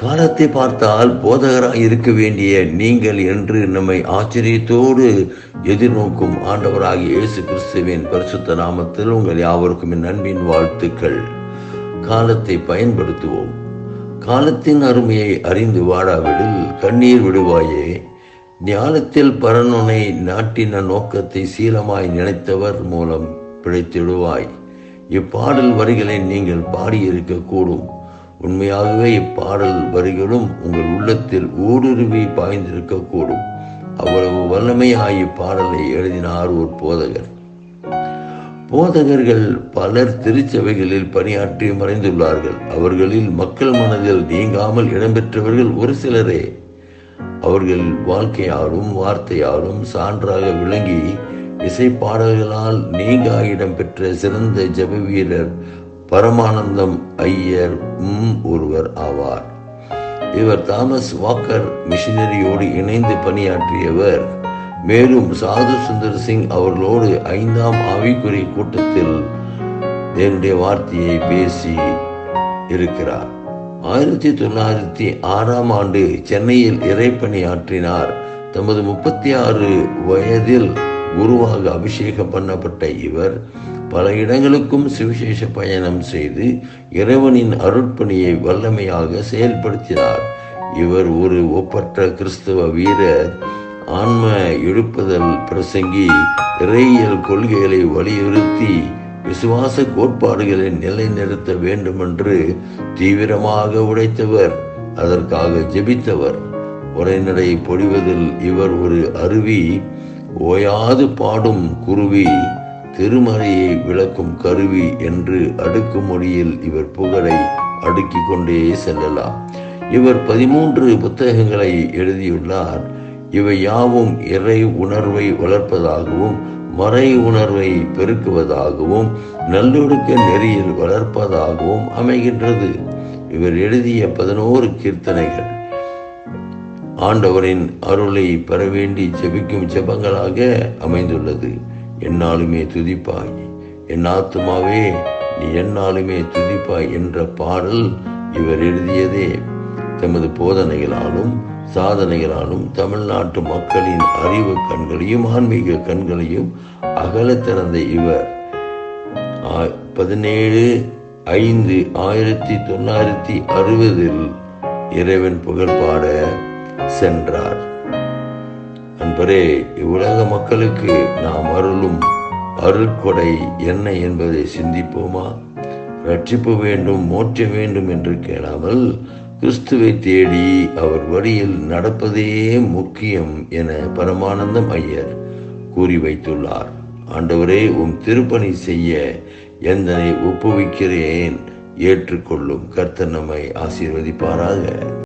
காலத்தை பார்த்தால் போதகராக இருக்க வேண்டிய நீங்கள் என்று நம்மை ஆச்சரியத்தோடு எதிர்நோக்கும் ஆண்டவராகிய இயேசு கிறிஸ்துவின் பரிசுத்த நாமத்தில் உங்கள் யாவருக்கும் என் அன்பின் வாழ்த்துக்கள். காலத்தை பயன்படுத்துவோம். காலத்தின் அருமையை அறிந்து வாடாவிடில் கண்ணீர் விடுவாயே. ஞானத்தில் பரனுனை நாட்டின நோக்கத்தை சீலமாய் நினைத்தவர் மூலம் பிழைத்திடுவாய். இப்பாடல் வரிகளை நீங்கள் பாடியிருக்க கூடும் உண்மையாகவே இப்பாடல் வரிகளும் உங்கள் உள்ளத்தில் ஊடுருவி பாய்ந்திருக்கக்கூடும். அவ்வளவு வல்லமையாய் இப்பாடலை எழுதினார் ஒரு போதகர். போதகர்கள் பலர் திருச்சபைகளில் பணியாற்றி மறைந்துள்ளார்கள். அவர்களில் மக்கள் மனதில் நீங்காமல் இடம்பெற்றவர்கள் ஒரு சிலரே. அவர்கள் வாழ்க்கையாலும் வார்த்தையாலும் சான்றாக விளங்கி இசைப்பாடல்களால் நீங்கா இடம்பெற்ற சிறந்த ஜப வீரர் பரமானந்தம் ஐயர் உம் ஒருவர் ஆவார். இவர் தாமஸ் வாக்கர் மிஷினரியோடு இணைந்து பணியாற்றியவர். மேலும் சாது சுந்தர் சிங் அவர்களோடு ஐந்தாம் ஆவிக்குறி கூட்டத்தில் என்னுடைய வார்த்தையை பேசி இருக்கிறார். ஆயிரத்தி தொள்ளாயிரத்தி ஆறாம் ஆண்டு சென்னையில் இறைப்பணியாற்றினார் தமது முப்பத்தி ஆறு வயதில் குருவாக அபிஷேகம் பண்ணப்பட்ட இவர் பல இடங்களுக்கும் சுவிசேஷ பயணம் செய்து இறைவனின் அருட்பணியை வல்லமையாக செயல்படுத்தினார். இவர் ஒரு ஒப்பற்ற கிறிஸ்தவ வீரர். ஆன்ம எழுப்புதல் பிரசங்கி இறையியல் கொள்கைகளை வலியுறுத்தி விசுவாச கோட்பாடுகளை நிலைநிறுத்த வேண்டுமென்று தீவிரமாக உழைத்தவர் அதற்காக ஜெபித்தவர். உரைநடை பொழிவதில் இவர் ஒரு அருவி ஓயாது பாடும் குருவி. திருமறையை விளக்கும் கருவி என்று அடுக்குமொழியில் இவர் புகழை அடுக்கிக் கொண்டே செல்லலாம். இவர் பதிமூன்று புத்தகங்களை எழுதியுள்ளார். இவை யாவும் இறை உணர்வை வளர்ப்பதாகவும் மறை உணர்வை பெருக்குவதாகவும் நல்லொடுக்க நெறியில் வளர்ப்பதாகவும் அமைகின்றது. இவர் எழுதிய பதினோரு கீர்த்தனைகள். ஆண்டவரின் அருளை பெற வேண்டி ஜெபிக்கும் ஜெபங்களாக அமைந்துள்ளது. என்னாலுமே துதிப்பாய். என் ஆத்துமாவே நீ என்னாலுமே துதிப்பாய் என்ற பாடல் இவர் எழுதியதே. தமது போதனைகளாலும் சாதனைகளாலும் தமிழ்நாட்டு மக்களின் அறிவு கண்களையும் ஆன்மீக கண்களையும் அகல திறந்த இவர். பதினேழு ஐந்து ஆயிரத்தி தொள்ளாயிரத்தி அறுபதில் இறைவன் புகழ் பாட சென்றார். நண்பரே இவ்வுலக மக்களுக்கு நாம் அருளும் அருள்கொடை என்ன என்பதை சிந்திப்போமா? ரட்சிப்பு வேண்டும் மோட்ச வேண்டும் என்று கேளாமல் கிறிஸ்துவை தேடி அவர் வழியில் நடப்பதே முக்கியம் என பரமானந்தம் ஐயர் கூறி வைத்துள்ளார் ஆண்டவரே உம் திருப்பணி செய்ய எந்தனை ஒப்புவிக்கிறேன்? ஏற்றுக்கொள்ளும் கர்த்தர் நம்மை ஆசீர்வதிப்பாராக.